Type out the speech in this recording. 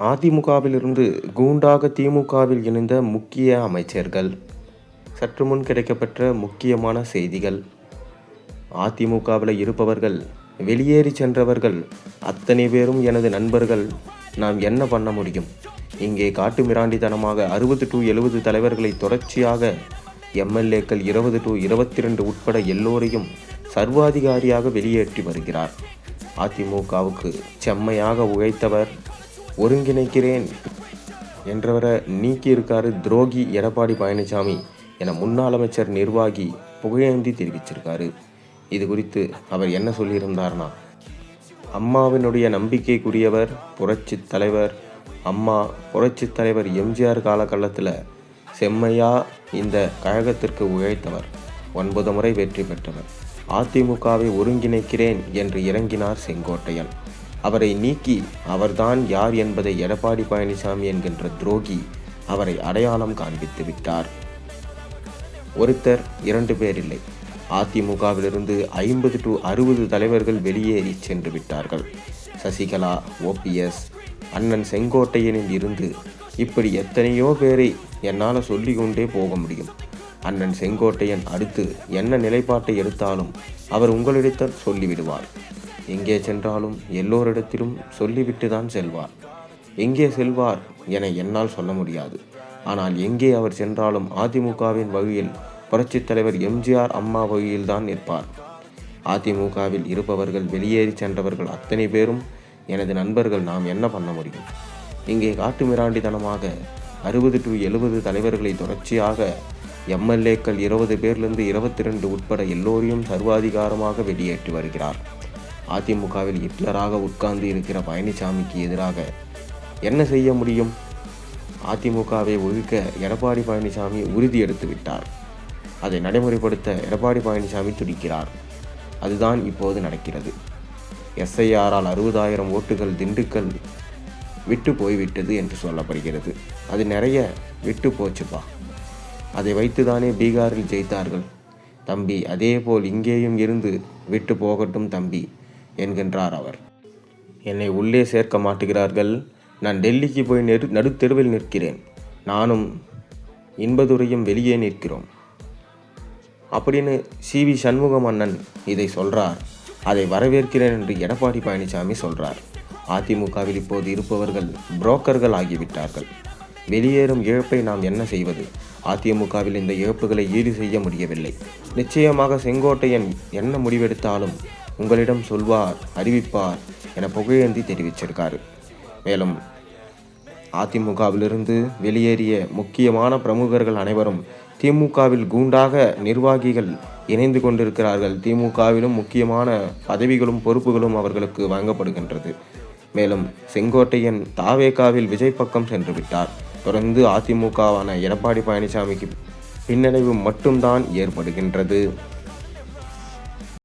அதிமுகவிலிருந்து கூண்டாக திமுகவில் இணைந்த முக்கிய அமைச்சர்கள். சற்று முன் கிடைக்கப்பெற்ற முக்கியமான செய்திகள். அதிமுகவில் இருப்பவர்கள் வெளியேறி சென்றவர்கள் அத்தனை பேரும் எனது நண்பர்கள். நாம் என்ன பண்ண முடியும்? இங்கே காட்டு மிராண்டித்தனமாக அறுபது டு எழுபது தலைவர்களை தொடர்ச்சியாக எம்எல்ஏக்கள் இருபது டு இருபத்தி ரெண்டு உட்பட எல்லோரையும் சர்வாதிகாரியாக வெளியேற்றி வருகிறார். அதிமுகவுக்கு செம்மையாக உழைத்தவர் ஒருங்கிணைக்கிறேன் என்றவரை நீக்கியிருக்காரு துரோகி எடப்பாடி பழனிசாமி என முன்னாள் அமைச்சர் நிர்வாகி புகழேந்தி தெரிவிச்சிருக்காரு. இது குறித்து அவர் என்ன சொல்லியிருந்தார்னா அம்மாவினுடைய நம்பிக்கைக்குரியவர் புரட்சி தலைவர் அம்மா புரட்சி தலைவர் எம்ஜிஆர் காலகட்டத்தில் செம்மையா இந்த கழகத்திற்கு உழைத்தவர். ஒன்பது முறை வெற்றி பெற்றவர். அதிமுகவை ஒருங்கிணைக்கிறேன் என்று இறங்கினார் செங்கோட்டையன். அவரை நீக்கி அவர்தான் யார் என்பதை எடப்பாடி பழனிசாமி என்கின்ற துரோகி அவரை அடையாளம் காண்பித்து விட்டார். ஒருத்தர் இரண்டு பேர் இல்லை. அதிமுகவிலிருந்து ஐம்பது டு அறுபது தலைவர்கள் வெளியேறி சென்று விட்டார்கள். சசிகலா ஓபிஎஸ் அண்ணன் செங்கோட்டையனில் இருந்து இப்படி எத்தனையோ பேரை என்னால் சொல்லிக்கொண்டே போக முடியும். அண்ணன் செங்கோட்டையன் அடுத்து என்ன நிலைப்பாட்டை எடுத்தாலும் அவர் உங்களிடத்தில் சொல்லிவிடுவார். எங்கே சென்றாலும் எல்லோரிடத்திலும் சொல்லிவிட்டு தான் செல்வார். எங்கே செல்வார் என என்னால் சொல்ல முடியாது. ஆனால் எங்கே அவர் சென்றாலும் அதிமுகவின் வழியில் புரட்சித் தலைவர் எம்ஜிஆர் அம்மா வழியில்தான் நிற்பார். அதிமுகவில் இருப்பவர்கள் வெளியேறி சென்றவர்கள் அத்தனை பேரும் எனது நண்பர்கள். நாம் என்ன பண்ண முடியும்? இங்கே காட்டுமிராண்டித்தனமாக அறுபது டு எழுபது தலைவர்களை தொடர்ச்சியாக எம்எல்ஏக்கள் இருபது பேர்லேருந்து இருபத்தி ரெண்டு உட்பட எல்லோரையும் சர்வாதிகாரமாக வெளியேற்றி வருகிறார். அதிமுகவில் ஹிட்லராக உட்கார்ந்து இருக்கிற பழனிசாமிக்கு எதிராக என்ன செய்ய முடியும்? அதிமுகவை ஒழிக்க எடப்பாடி பழனிசாமி உறுதி எடுத்து விட்டார். அதை நடைமுறைப்படுத்த எடப்பாடி பழனிசாமி துடிக்கிறார். அதுதான் இப்போது நடக்கிறது. எஸ்ஐஆரால் அறுபதாயிரம் ஓட்டுகள் திண்டுக்கல் விட்டு போய்விட்டது என்று சொல்லப்படுகிறது. அது நிறைய விட்டு போச்சுப்பா. அதை வைத்துதானே பீகாரில் ஜெயித்தார்கள். தம்பி அதேபோல் இங்கேயும் இருந்து விட்டு போகட்டும் தம்பி. என்கின்றார் அவர். என்னை உள்ளே சேர்க்க மாட்டுகிறார்கள். நான் டெல்லிக்கு போய் நெரு நடுத்தெருவில் நிற்கிறேன். நானும் இன்பதுரையும் வெளியே நிற்கிறோம். அப்படின்னு சி. வி. சண்முகம் அண்ணன் இதை சொல்கிறார் அதை வரவேற்கிறேன் என்று எடப்பாடி பழனிசாமி சொல்கிறார் அதிமுகவில் இப்போது இருப்பவர்கள் புரோக்கர்கள் ஆகிவிட்டார்கள். வெளியேறும் இழப்பை நாம் என்ன செய்வது? அதிமுகவில் இந்த இழப்புகளை ஈடு செய்ய முடியவில்லை. நிச்சயமாக செங்கோட்டையன் என்ன முடிவெடுத்தாலும் உங்களிடம் சொல்வார் அறிவிப்பார் என புகழேந்தி தெரிவிச்சிருக்காரு. மேலும் அதிமுகவிலிருந்து வெளியேறிய முக்கியமான பிரமுகர்கள் அனைவரும் திமுகவில் கூண்டாக நிர்வாகிகள் இணைந்து கொண்டிருக்கிறார்கள். திமுகவிலும் முக்கியமான பதவிகளும் பொறுப்புகளும் அவர்களுக்கு வழங்கப்படுகின்றது. மேலும் செங்கோட்டையன் தாவேகாவில் விஜய் பக்கம் சென்று விட்டார். தொடர்ந்து அதிமுகவான எடப்பாடி பழனிசாமிக்கு பின்னடைவு மட்டும்தான் ஏற்படுகின்றது.